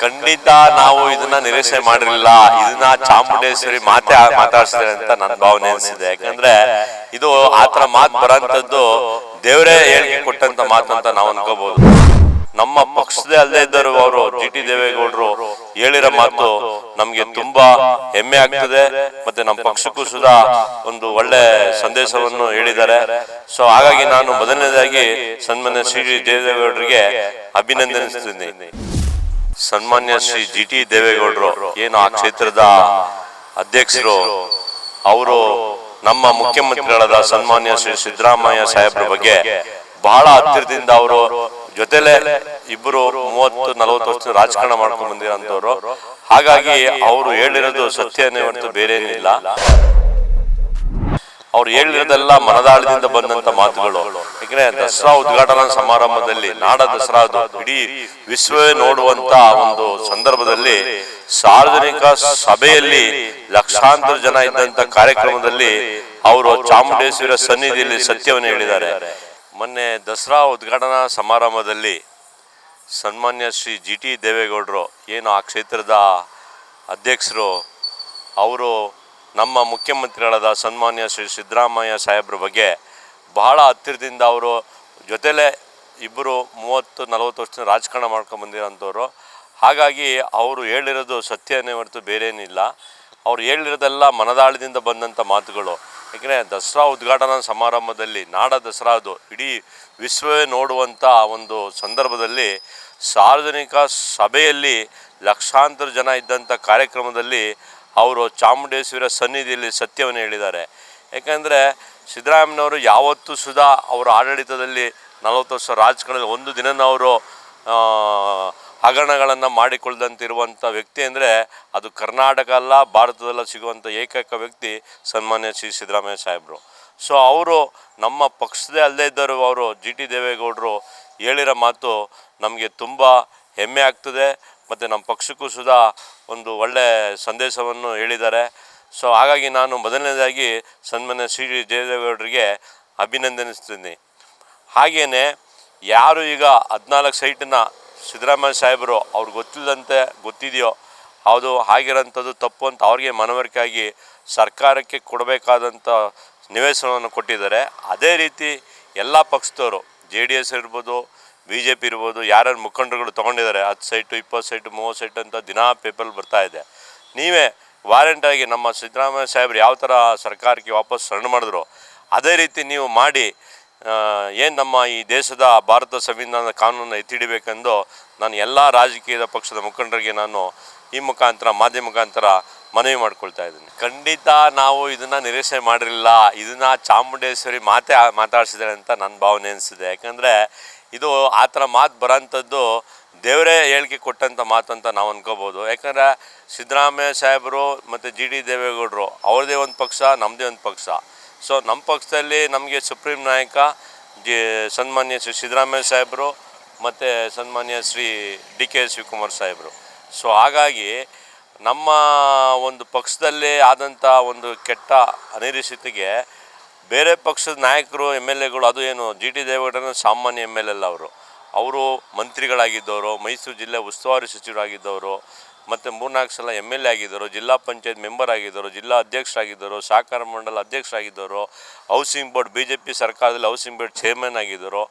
ಖಂಡಿತ ನಾವು ಇದನ್ನ ನಿರೀಕ್ಷೆ ಮಾಡಿರಲಿಲ್ಲ. ಇದನ್ನ ಚಾಮುಂಡೇಶ್ವರಿ ಮಾತೆ ಮಾತಾಡ್ಸಿದ್ರೆ ಅಂತ ನನ್ನ ಭಾವನೆ ಅನಿಸಿದೆ. ಯಾಕಂದ್ರೆ ಇದು ಆತರ ಮಾತು ಬರಂತದ್ದು ದೇವರೇ ಹೇಳಿಕೆ ಕೊಟ್ಟಂತ ಮಾತು ಅಂತ ನಾವು ಅನ್ಕೋಬಹುದು ನಮ್ಮ ಪಕ್ಷದೇ ಅಲ್ಲದೆ ಇದ್ದರು ಅವರು ಜಿ ಟಿ ದೇವೇಗೌಡರು ಹೇಳಿರೋ ಮಾತು ನಮ್ಗೆ ತುಂಬಾ ಹೆಮ್ಮೆ ಆಗ್ತದೆ. ಮತ್ತೆ ನಮ್ಮ ಪಕ್ಷಕ್ಕೂ ಸುಧಾ ಒಂದು ಒಳ್ಳೆ ಸಂದೇಶವನ್ನು ಹೇಳಿದ್ದಾರೆ. ಸೊ ಹಾಗಾಗಿ ನಾನು ಮೊದಲನೇದಾಗಿ ಸನ್ಮಾನ್ಯ ಶ್ರೀ ದೇವೇಗೌಡರಿಗೆ ಅಭಿನಂದನಿಸ್ತೀನಿ. ಸನ್ಮಾನ್ಯ ಶ್ರೀ ಜಿ ಟಿ ದೇವೇಗೌಡರು ಏನು ಆ ಕ್ಷೇತ್ರದ ಅಧ್ಯಕ್ಷರು ಅವರು ನಮ್ಮ ಮುಖ್ಯಮಂತ್ರಿಗಳಾದ ಸನ್ಮಾನ್ಯ ಶ್ರೀ ಸಿದ್ದರಾಮಯ್ಯ ಸಾಹೇಬ್ರ ಬಗ್ಗೆ ಬಹಳ ಹತ್ತಿರದಿಂದ ಅವರು ಜೊತೆಲೆ ಇಬ್ಬರು ಮೂವತ್ತು ನಲವತ್ತು ವರ್ಷ ರಾಜಕಾರಣ ಮಾಡ್ಕೊಂಡು ಬಂದಿರೋಂಥವ್ರು ಹಾಗಾಗಿ ಅವರು ಹೇಳಿರೋದು ಸತ್ಯನೇ ಹೊರತು ಬೇರೆ ಏನಿಲ್ಲ ಅವ್ರು ಹೇಳಿರೋದೆಲ್ಲ ಮನದಾಳದಿಂದ ಬಂದಂತ ಮಾತುಗಳು. ಯಾಕಂದ್ರೆ ದಸರಾ ಉದ್ಘಾಟನಾ ಸಮಾರಂಭದಲ್ಲಿ ನಾಡ ದಸರಾ ಇಡೀ ವಿಶ್ವವೇ ನೋಡುವಂತ ಒಂದು ಸಂದರ್ಭದಲ್ಲಿ ಸಾರ್ವಜನಿಕ ಸಭೆಯಲ್ಲಿ ಲಕ್ಷಾಂತರ ಜನ ಇದ್ದಂತ ಕಾರ್ಯಕ್ರಮದಲ್ಲಿ ಅವರು ಚಾಮುಂಡೇಶ್ವರ ಸನ್ನಿಧಿಯಲ್ಲಿ ಸತ್ಯವನ್ನು ಹೇಳಿದ್ದಾರೆ. ಮೊನ್ನೆ ದಸರಾ ಉದ್ಘಾಟನಾ ಸಮಾರಂಭದಲ್ಲಿ ಸನ್ಮಾನ್ಯ ಶ್ರೀ ಜಿ ಟಿ ದೇವೇಗೌಡರು, ಏನು ಆ ಕ್ಷೇತ್ರದ ಅಧ್ಯಕ್ಷರು, ಅವರು ನಮ್ಮ ಮುಖ್ಯಮಂತ್ರಿಗಳಾದ ಸನ್ಮಾನ್ಯ ಶ್ರೀ ಸಿದ್ದರಾಮಯ್ಯ ಸಾಹೇಬ್ರ ಬಗ್ಗೆ ಬಹಳ ಹತ್ತಿರದಿಂದ ಅವರು ಜೊತೆಲೇ ಇಬ್ಬರು ಮೂವತ್ತು, ನಲವತ್ತು ವರ್ಷದ ರಾಜಕಾರಣ ಮಾಡ್ಕೊಂಬಂದಿರೋಂಥವ್ರು ಹಾಗಾಗಿ ಅವರು ಹೇಳಿರೋದು ಸತ್ಯನೇ ಹೊರತು ಬೇರೇನಿಲ್ಲ. ಅವ್ರು ಹೇಳಿರೋದೆಲ್ಲ ಮನದಾಳದಿಂದ ಬಂದಂಥ ಮಾತುಗಳು. ಏಕೆಂದರೆ ದಸರಾ ಉದ್ಘಾಟನಾ ಸಮಾರಂಭದಲ್ಲಿ ನಾಡ ದಸರಾ ಅದು ಇಡೀ ವಿಶ್ವವೇ ನೋಡುವಂಥ ಒಂದು ಸಂದರ್ಭದಲ್ಲಿ ಸಾರ್ವಜನಿಕ ಸಭೆಯಲ್ಲಿ ಲಕ್ಷಾಂತರ ಜನ ಇದ್ದಂಥ ಕಾರ್ಯಕ್ರಮದಲ್ಲಿ ಅವರು ಚಾಮುಂಡೇಶ್ವರ ಸನ್ನಿಧಿಯಲ್ಲಿ ಸತ್ಯವನ್ನು ಹೇಳಿದ್ದಾರೆ. ಯಾಕಂದರೆ ಸಿದ್ದರಾಮಯ್ಯನವರು ಯಾವತ್ತೂ ಸುಧಾ ಅವರ ಆಡಳಿತದಲ್ಲಿ ನಲವತ್ತು ವರ್ಷ ರಾಜಕಾರಣದಲ್ಲಿ ಒಂದು ದಿನ ಅವರು ಹಗರಣಗಳನ್ನು ಮಾಡಿಕೊಳ್ಳದಂತಿರುವಂಥ ವ್ಯಕ್ತಿ ಅಂದರೆ ಅದು ಕರ್ನಾಟಕ ಅಲ್ಲ, ಭಾರತದಲ್ಲ ಸಿಗುವಂಥ ಏಕೈಕ ವ್ಯಕ್ತಿ ಸನ್ಮಾನ್ಯ ಶ್ರೀ ಸಿದ್ದರಾಮಯ್ಯ ಸಾಹೇಬರು. ಸೊ ಅವರು ನಮ್ಮ ಪಕ್ಷದೇ ಅಲ್ಲದೇ ಇದ್ದರು ಅವರು ಜಿ ಟಿ ದೇವೇಗೌಡರು ಹೇಳಿರೋ ಮಾತು ನಮಗೆ ತುಂಬ ಹೆಮ್ಮೆ ಆಗ್ತದೆ. ಮತ್ತು ನಮ್ಮ ಪಕ್ಷಕ್ಕೂ ಸುಧಾ ಒಂದು ಒಳ್ಳೆಯ ಸಂದೇಶವನ್ನು ಹೇಳಿದ್ದಾರೆ. ಸೊ ಹಾಗಾಗಿ ನಾನು ಮೊದಲನೇದಾಗಿ ಸನ್ಮಾನ್ಯ ಶ್ರೀ ದೇವೇಗೌಡರಿಗೆ ಅಭಿನಂದನಿಸ್ತೀನಿ. ಹಾಗೆಯೇ ಯಾರು ಈಗ ಹದಿನಾಲ್ಕು ಸೈಟನ್ನ ಸಿದ್ದರಾಮಯ್ಯ ಸಾಹೇಬರು ಅವ್ರು ಗೊತ್ತಿಲ್ಲದಂತೆ ಗೊತ್ತಿದೆಯೋ, ಅದು ಆಗಿರೋಂಥದ್ದು ತಪ್ಪು ಅಂತ ಅವ್ರಿಗೆ ಮನವರಿಕೆಯಾಗಿ ಸರ್ಕಾರಕ್ಕೆ ಕೊಡಬೇಕಾದಂಥ ನಿವೇಶನವನ್ನು ಕೊಟ್ಟಿದ್ದಾರೆ. ಅದೇ ರೀತಿ ಎಲ್ಲ ಪಕ್ಷದವರು, ಜೆ ಡಿ ಎಸ್ ಇರ್ಬೋದು ಬಿ ಜೆ ಪಿ ಇರ್ಬೋದು, ಯಾರ್ಯಾರು ಮುಖಂಡರುಗಳು ತೊಗೊಂಡಿದ್ದಾರೆ, ಹತ್ತು ಸೈಟು, ಇಪ್ಪತ್ತು ಸೈಟು, ಮೂವತ್ತು ಸೈಟ್ ಅಂತ ದಿನಾ ಪೇಪರ್ ಬರ್ತಾ ಇದೆ. ನೀವೇ ವಾರೆಂಟಾಗಿ ನಮ್ಮ ಸಿದ್ದರಾಮಯ್ಯ ಸಾಹೇಬ್ರು ಯಾವ ಥರ ಸರ್ಕಾರಕ್ಕೆ ವಾಪಸ್ ಸಣ್ಣ ಮಾಡಿದ್ರು, ಅದೇ ರೀತಿ ನೀವು ಮಾಡಿ ಏನು ನಮ್ಮ ಈ ದೇಶದ ಭಾರತ ಸಂವಿಧಾನದ ಕಾನೂನನ್ನು ಎತ್ತಿಡಿಬೇಕೆಂದು ನಾನು ಎಲ್ಲ ರಾಜಕೀಯದ ಪಕ್ಷದ ಮುಖಂಡರಿಗೆ ನಾನು ಈ ಮುಖಾಂತರ, ಮಾಧ್ಯಮ ಮುಖಾಂತರ ಮನವಿ ಮಾಡ್ಕೊಳ್ತಾ ಇದ್ದೀನಿ. ಖಂಡಿತ ನಾವು ಇದನ್ನು ನಿರೀಕ್ಷೆ ಮಾಡಿರಲಿಲ್ಲ, ಇದನ್ನು ಚಾಮುಂಡೇಶ್ವರಿ ಮಾತೆ, ಮಾತಾಡ್ಸಿದ್ದಾರೆ ಅಂತ ನನ್ನ ಭಾವನೆ ಅನಿಸಿದೆ ಯಾಕಂದರೆ ಇದು ಆ ಥರ ಮಾತು ಬರೋಂಥದ್ದು ದೇವರೇ ಹೇಳಿಕೆ ಕೊಟ್ಟಂಥ ಮಾತು ಅಂತ ನಾವು ಅನ್ಕೋಬೋದು. ಯಾಕಂದರೆ ಸಿದ್ದರಾಮಯ್ಯ ಸಾಹೇಬರು ಮತ್ತು ಜಿ ಡಿ ದೇವೇಗೌಡರು ಅವ್ರದ್ದೇ ಒಂದು ಪಕ್ಷ ನಮ್ಮದೇ ಒಂದು ಪಕ್ಷ. ಸೊ ನಮ್ಮ ಪಕ್ಷದಲ್ಲಿ ನಮಗೆ ಸುಪ್ರೀಂ ನಾಯಕ, ಜಿ ಸನ್ಮಾನ್ಯ ಶ್ರೀ ಸಿದ್ದರಾಮಯ್ಯ ಸಾಹೇಬರು ಮತ್ತು ಸನ್ಮಾನ್ಯ ಶ್ರೀ ಡಿ ಕೆ ಶಿವಕುಮಾರ್ ಸಾಹೇಬರು. ಸೊ ಹಾಗಾಗಿ ನಮ್ಮ ಒಂದು ಪಕ್ಷದಲ್ಲೇ ಆದಂಥ ಒಂದು ಕೆಟ್ಟ ಅನಿರೀಕ್ಷತೆಗೆ ಬೇರೆ ಪಕ್ಷದ ನಾಯಕರು ಎಂ ಎಲ್ ಎಗಳು, ಅದು ಏನು, ಜಿ ಟಿ ದೇವೇಗೌಡರ ಸಾಮಾನ್ಯ ಎಂ ಎಲ್ ಎಲ್ ಅವರು. ಅವರು ಮಂತ್ರಿಗಳಾಗಿದ್ದವರು, ಮೈಸೂರು ಜಿಲ್ಲೆ ಉಸ್ತುವಾರಿ ಸಚಿವರಾಗಿದ್ದವರು, ಮತ್ತು ಮೂರ್ನಾಲ್ಕು ಸಲ ಎಂ ಎಲ್ ಎ ಆಗಿದ್ದರು ಜಿಲ್ಲಾ ಪಂಚಾಯತ್ ಮೆಂಬರ್ ಆಗಿದ್ದರು ಜಿಲ್ಲಾ ಅಧ್ಯಕ್ಷರಾಗಿದ್ದರು ಸಹಕಾರ ಮಂಡಲ ಅಧ್ಯಕ್ಷರಾಗಿದ್ದರು housing board, B J P ಸರ್ಕಾರದಲ್ಲಿ ಹೌಸಿಂಗ್ ಬೋರ್ಡ್ ಚೇರ್ಮನ್ ಆಗಿದ್ದರು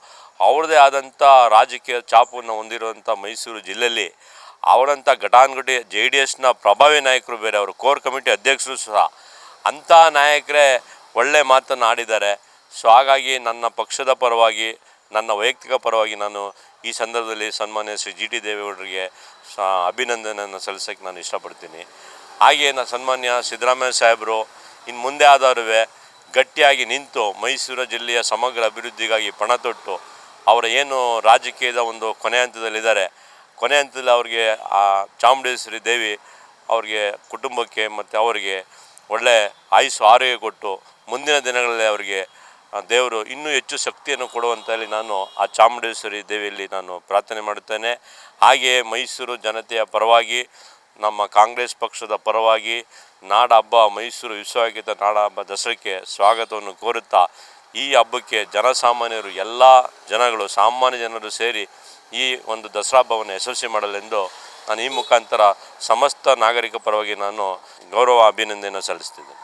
ಅವ್ರದ್ದೇ ಆದಂಥ ರಾಜಕೀಯ ಚಾಪನ್ನು ಹೊಂದಿರುವಂಥ ಮೈಸೂರು ಜಿಲ್ಲೆಯಲ್ಲಿ ಅವರಂಥ ಘಟಾನುಘಟಿ ಜೆ ಡಿ ಎಸ್ನ ಪ್ರಭಾವಿ ನಾಯಕರು ಬೇರೆ, ಅವರು ಕೋರ್ ಕಮಿಟಿ ಅಧ್ಯಕ್ಷರು ಸಹ. ಅಂಥ ನಾಯಕರೇ ಒಳ್ಳೆ ಮಾತನ್ನು ಆಡಿದ್ದಾರೆ. ಸೊ ಹಾಗಾಗಿ ನನ್ನ ಪಕ್ಷದ ಪರವಾಗಿ, ನನ್ನ ವೈಯಕ್ತಿಕ ಪರವಾಗಿ ನಾನು ಈ ಸಂದರ್ಭದಲ್ಲಿ ಸನ್ಮಾನ್ಯ ಶ್ರೀ ಜಿ ಟಿ ದೇವೇಗೌಡರಿಗೆ ಅಭಿನಂದನೆಯನ್ನು ಸಲ್ಲಿಸೋಕ್ಕೆ ನಾನು ಇಷ್ಟಪಡ್ತೀನಿ. ಹಾಗೆಯೇ ನಾನು ಸನ್ಮಾನ್ಯ ಸಿದ್ದರಾಮಯ್ಯ ಸಾಹೇಬರು ಇನ್ನು ಮುಂದೆ ಆದವರು ಗಟ್ಟಿಯಾಗಿ ನಿಂತು ಮೈಸೂರು ಜಿಲ್ಲೆಯ ಸಮಗ್ರ ಅಭಿವೃದ್ಧಿಗಾಗಿ ಪಣ ತೊಟ್ಟು ಅವರ ಏನು ರಾಜಕೀಯದ ಒಂದು ಕೊನೆ ಹಂತದಲ್ಲಿದ್ದಾರೆ. ಕೊನೆ ಹಂತದಲ್ಲಿ ಅವ್ರಿಗೆ ಆ ಚಾಮುಂಡೇಶ್ವರಿ ದೇವಿ ಅವ್ರಿಗೆ ಕುಟುಂಬಕ್ಕೆ ಮತ್ತು ಅವರಿಗೆ ಒಳ್ಳೆ ಆಯುಸ್ಸು ಆರೋಗ್ಯ ಕೊಟ್ಟು ಮುಂದಿನ ದಿನಗಳಲ್ಲಿ ಅವರಿಗೆ ದೇವರು ಇನ್ನೂ ಹೆಚ್ಚು ಶಕ್ತಿಯನ್ನು ಕೊಡುವಂತಲ್ಲಿ ನಾನು ಆ ಚಾಮುಂಡೇಶ್ವರಿ ದೇವಿಯಲ್ಲಿ ನಾನು ಪ್ರಾರ್ಥನೆ ಮಾಡುತ್ತೇನೆ. ಹಾಗೆಯೇ ಮೈಸೂರು ಜನತೆಯ ಪರವಾಗಿ, ನಮ್ಮ ಕಾಂಗ್ರೆಸ್ ಪಕ್ಷದ ಪರವಾಗಿ, ನಾಡ ಹಬ್ಬ, ಮೈಸೂರು ವಿಶ್ವವಿಖ್ಯಾತ ನಾಡ ಹಬ್ಬ ದಸರಾಕ್ಕೆ ಸ್ವಾಗತವನ್ನು ಕೋರುತ್ತಾ, ಈ ಹಬ್ಬಕ್ಕೆ ಜನಸಾಮಾನ್ಯರು, ಎಲ್ಲ ಜನಗಳು, ಸಾಮಾನ್ಯ ಜನರು ಸೇರಿ ಈ ಒಂದು ದಸರಾ ಹಬ್ಬವನ್ನು ಯಶಸ್ವಿ ಮಾಡಲೆಂದು ನಾನು ಈ ಮುಖಾಂತರ ಸಮಸ್ತ ನಾಗರಿಕ ಪರವಾಗಿ ನಾನು ಗೌರವ ಅಭಿನಂದನೆ ಸಲ್ಲಿಸ್ತಿದ್ದೇನೆ.